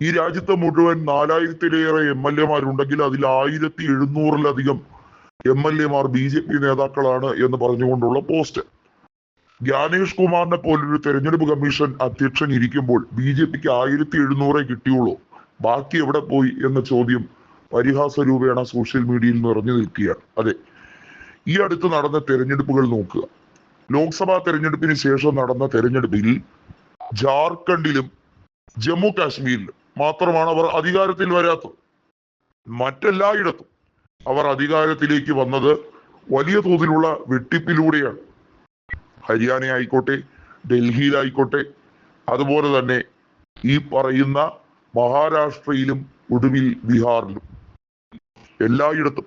ഈ രാജ്യത്ത് മുഴുവൻ നാലായിരത്തിലേറെ എം എൽ എമാരുണ്ടെങ്കിൽ അതിൽ ആയിരത്തി എഴുന്നൂറിലധികം എം എൽ എമാർ ബി ജെ പി നേതാക്കളാണ് എന്ന് പറഞ്ഞുകൊണ്ടുള്ള പോസ്റ്റ്. ജ്ഞാനേഷ് കുമാറിനെ പോലൊരു തെരഞ്ഞെടുപ്പ് കമ്മീഷൻ അധ്യക്ഷൻ ഇരിക്കുമ്പോൾ ബി ജെ പിക്ക് ആയിരത്തി എഴുന്നൂറേ കിട്ടിയുള്ളൂ. ബാക്കി എവിടെ പോയി എന്ന ചോദ്യം പരിഹാസ രൂപേണ സോഷ്യൽ മീഡിയയിൽ നിറഞ്ഞു നിൽക്കുകയാണ്. അതെ ഈ അടുത്ത് നടന്ന തെരഞ്ഞെടുപ്പുകൾ നോക്കുക. ലോക്സഭാ തെരഞ്ഞെടുപ്പിന് ശേഷം നടന്ന തെരഞ്ഞെടുപ്പിൽ ജാർഖണ്ഡിലും ജമ്മു കാശ്മീരിലും മാത്രമാണ് അവർ അധികാരത്തിൽ വരാത്തത്. മറ്റെല്ലായിടത്തും അവർ അധികാരത്തിലേക്ക് വന്നത് വലിയ തോതിലുള്ള വെട്ടിപ്പിലൂടെയാണ്. ഹരിയാന ആയിക്കോട്ടെ ഡൽഹിയിലായിക്കോട്ടെ അതുപോലെ തന്നെ ഈ പറയുന്ന മഹാരാഷ്ട്രയിലും ഒടുവിൽ ബീഹാറിലും എല്ലായിടത്തും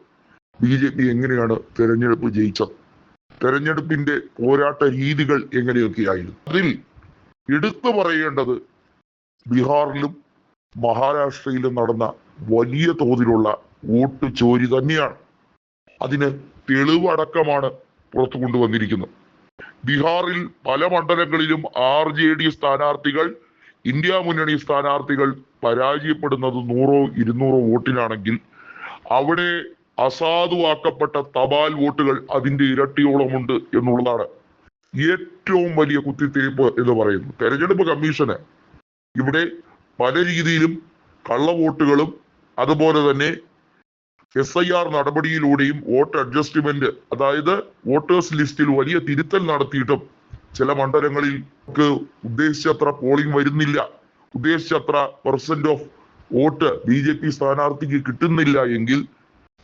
ബി ജെ പി എങ്ങനെയാണ് തെരഞ്ഞെടുപ്പ് ജയിച്ചത്? തെരഞ്ഞെടുപ്പിന്റെ പോരാട്ട രീതികൾ എങ്ങനെയൊക്കെയായിരുന്നു? അതിൽ എടുത്തു പറയേണ്ടത് ബീഹാറിലും മഹാരാഷ്ട്രയിലും നടന്ന വലിയ തോതിലുള്ള വോട്ട് ചോരി തന്നെയാണ്. അതിന് തെളിവടക്കമാണ് പുറത്തു കൊണ്ടുവന്നിരിക്കുന്നത്. ബീഹാറിൽ പല മണ്ഡലങ്ങളിലും ആർ ജെ ഡി സ്ഥാനാർത്ഥികൾ ഇന്ത്യ മുന്നണി സ്ഥാനാർത്ഥികൾ പരാജയപ്പെടുന്നത് നൂറോ ഇരുന്നൂറോ വോട്ടിനാണെങ്കിൽ അവിടെ അസാധുവാക്കപ്പെട്ട തപാൽ വോട്ടുകൾ അതിന്റെ ഇരട്ടിയോളമുണ്ട് എന്നുള്ളതാണ് ഏറ്റവും വലിയ കുത്തിത്തിരിപ്പ് എന്ന് പറയുന്നത്. തെരഞ്ഞെടുപ്പ് കമ്മീഷന് ഇവിടെ പല രീതിയിലും കള്ളവോട്ടുകളും അതുപോലെ തന്നെ എസ് ഐ ആർ നടപടിയിലൂടെയും വോട്ട് അഡ്ജസ്റ്റ്മെന്റ് അതായത് വോട്ടേഴ്സ് ലിസ്റ്റിൽ വലിയ തിരുത്തൽ നടത്തിയിട്ടും ചില മണ്ഡലങ്ങളിൽ ഉദ്ദേശിച്ചത്ര പോളിംഗ് വരുന്നില്ല. ഉദ്ദേശിച്ചത്ര percent of vote B J P സ്ഥാനാർത്ഥിക്ക് കിട്ടുന്നില്ല എങ്കിൽ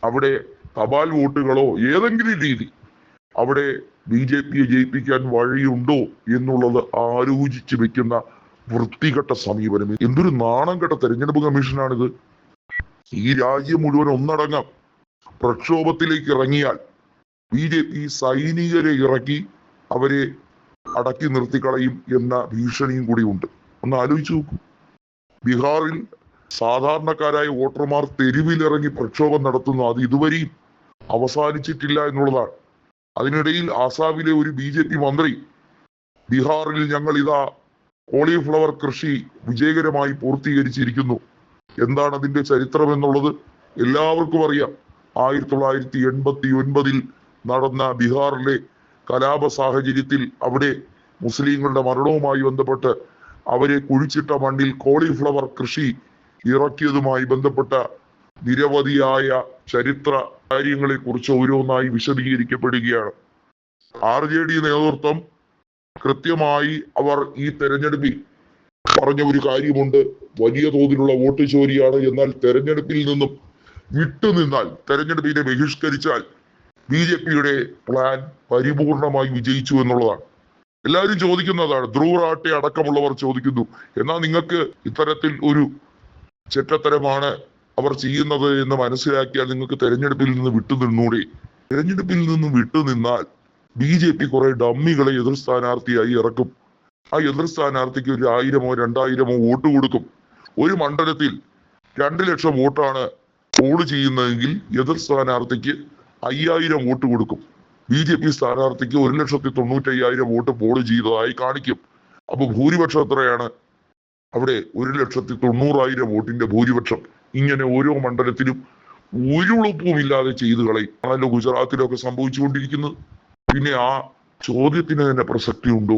അവിടെ തപാൽ വോട്ടുകളോ ഏതെങ്കിലും രീതി അവിടെ ബി ജെ പിയെ ജയിപ്പിക്കാൻ വഴിയുണ്ടോ എന്നുള്ളത് ആലോചിച്ച് വെക്കുന്ന വൃത്തികെട്ട സമീപനം. എന്തൊരു നാണം കെട്ട തെരഞ്ഞെടുപ്പ് കമ്മീഷനാണിത്. ഈ രാജ്യം മുഴുവൻ ഒന്നടങ്കം പ്രക്ഷോഭത്തിലേക്ക് ഇറങ്ങിയാൽ ബി ജെ പി സൈനികരെ ഇറക്കി അവരെ അടക്കി നിർത്തിക്കളയും എന്ന ഭീഷണിയും കൂടി ഉണ്ട്. ഒന്ന് ആലോചിച്ചു നോക്കൂ. ബീഹാറിൽ സാധാരണക്കാരായ വോട്ടർമാർ തെരുവിലിറങ്ങി പ്രക്ഷോഭം നടത്തുന്നു. അത് ഇതുവരെയും അവസാനിച്ചിട്ടില്ല എന്നുള്ളതാണ്. അതിനിടയിൽ ആസാമിലെ ഒരു ബി മന്ത്രി ബീഹാറിൽ ഞങ്ങൾ ഇതാ കോളിഫ്ലവർ കൃഷി വിജയകരമായി പൂർത്തീകരിച്ചിരിക്കുന്നു. എന്താണ് അതിന്റെ ചരിത്രം എന്നുള്ളത് എല്ലാവർക്കും അറിയാം. ആയിരത്തി തൊള്ളായിരത്തി എൺപത്തി ഒൻപതിൽ നടന്ന ബീഹാറിലെ കലാപ സാഹചര്യത്തിൽ അവിടെ മുസ്ലിങ്ങളുടെ മരണവുമായി ബന്ധപ്പെട്ട് അവരെ കുഴിച്ചിട്ട മണ്ണിൽ കോളിഫ്ലവർ കൃഷി ഇറക്കിയതുമായി ബന്ധപ്പെട്ട നിരവധിയായ ചരിത്ര കാര്യങ്ങളെ കുറിച്ച് ഓരോന്നായി വിശദീകരിക്കപ്പെടുകയാണ്. ആർ ജെ ഡി നേതൃത്വം കൃത്യമായി അവർ ഈ തെരഞ്ഞെടുപ്പിൽ പറഞ്ഞ ഒരു കാര്യമുണ്ട്. വലിയ തോതിലുള്ള വോട്ട് ചോരിയാണ്. എന്നാൽ തെരഞ്ഞെടുപ്പിൽ നിന്നും വിട്ടുനിന്നാൽ തെരഞ്ഞെടുപ്പിനെ ബഹിഷ്കരിച്ചാൽ ബി ജെ പിയുടെ പ്ലാൻ പരിപൂർണമായി വിജയിച്ചു എന്നുള്ളതാണ്. എല്ലാവരും ചോദിക്കുന്നതാണ് ധ്രുവ് റാട്ടെ അടക്കമുള്ളവർ ചോദിക്കുന്നു. എന്നാൽ നിങ്ങൾക്ക് ഇത്തരത്തിൽ ഒരു ചെറ്റത്തരമാണ് അവർ ചെയ്യുന്നത് എന്ന് മനസ്സിലാക്കിയാൽ നിങ്ങൾക്ക് തെരഞ്ഞെടുപ്പിൽ നിന്ന് വിട്ടുനിന്നൂടെ തെരഞ്ഞെടുപ്പിൽ നിന്ന് വിട്ടുനിന്നാൽ ബി ജെ പി കുറെ ഡമ്മികളെ എതിർ സ്ഥാനാർത്ഥിയായി ഇറക്കും. ആ എതിർ സ്ഥാനാർത്ഥിക്ക് ഒരു ആയിരമോ രണ്ടായിരമോ വോട്ട് കൊടുക്കും. ഒരു മണ്ഡലത്തിൽ രണ്ട് ലക്ഷം വോട്ടാണ് പോൾ ചെയ്യുന്നതെങ്കിൽ എതിർ സ്ഥാനാർത്ഥിക്ക് അയ്യായിരം വോട്ട് കൊടുക്കും. ബി ജെ പി സ്ഥാനാർത്ഥിക്ക് ഒരു ലക്ഷത്തി തൊണ്ണൂറ്റി അയ്യായിരം വോട്ട് പോൾ ചെയ്തതായി കാണിക്കും. അപ്പൊ ഭൂരിപക്ഷം എത്രയാണ്? അവിടെ ഒരു ലക്ഷത്തി തൊണ്ണൂറായിരം വോട്ടിന്റെ ഭൂരിപക്ഷം. ഇങ്ങനെ ഓരോ മണ്ഡലത്തിലും ഒരു ഉളുപ്പുമില്ലാതെ ചെയ്തു കളയും. ആണല്ലോ ഗുജറാത്തിലൊക്കെ സംഭവിച്ചുകൊണ്ടിരിക്കുന്നത്. പിന്നെ ആ ചോദ്യത്തിന് തന്നെ പ്രസക്തി ഉണ്ടോ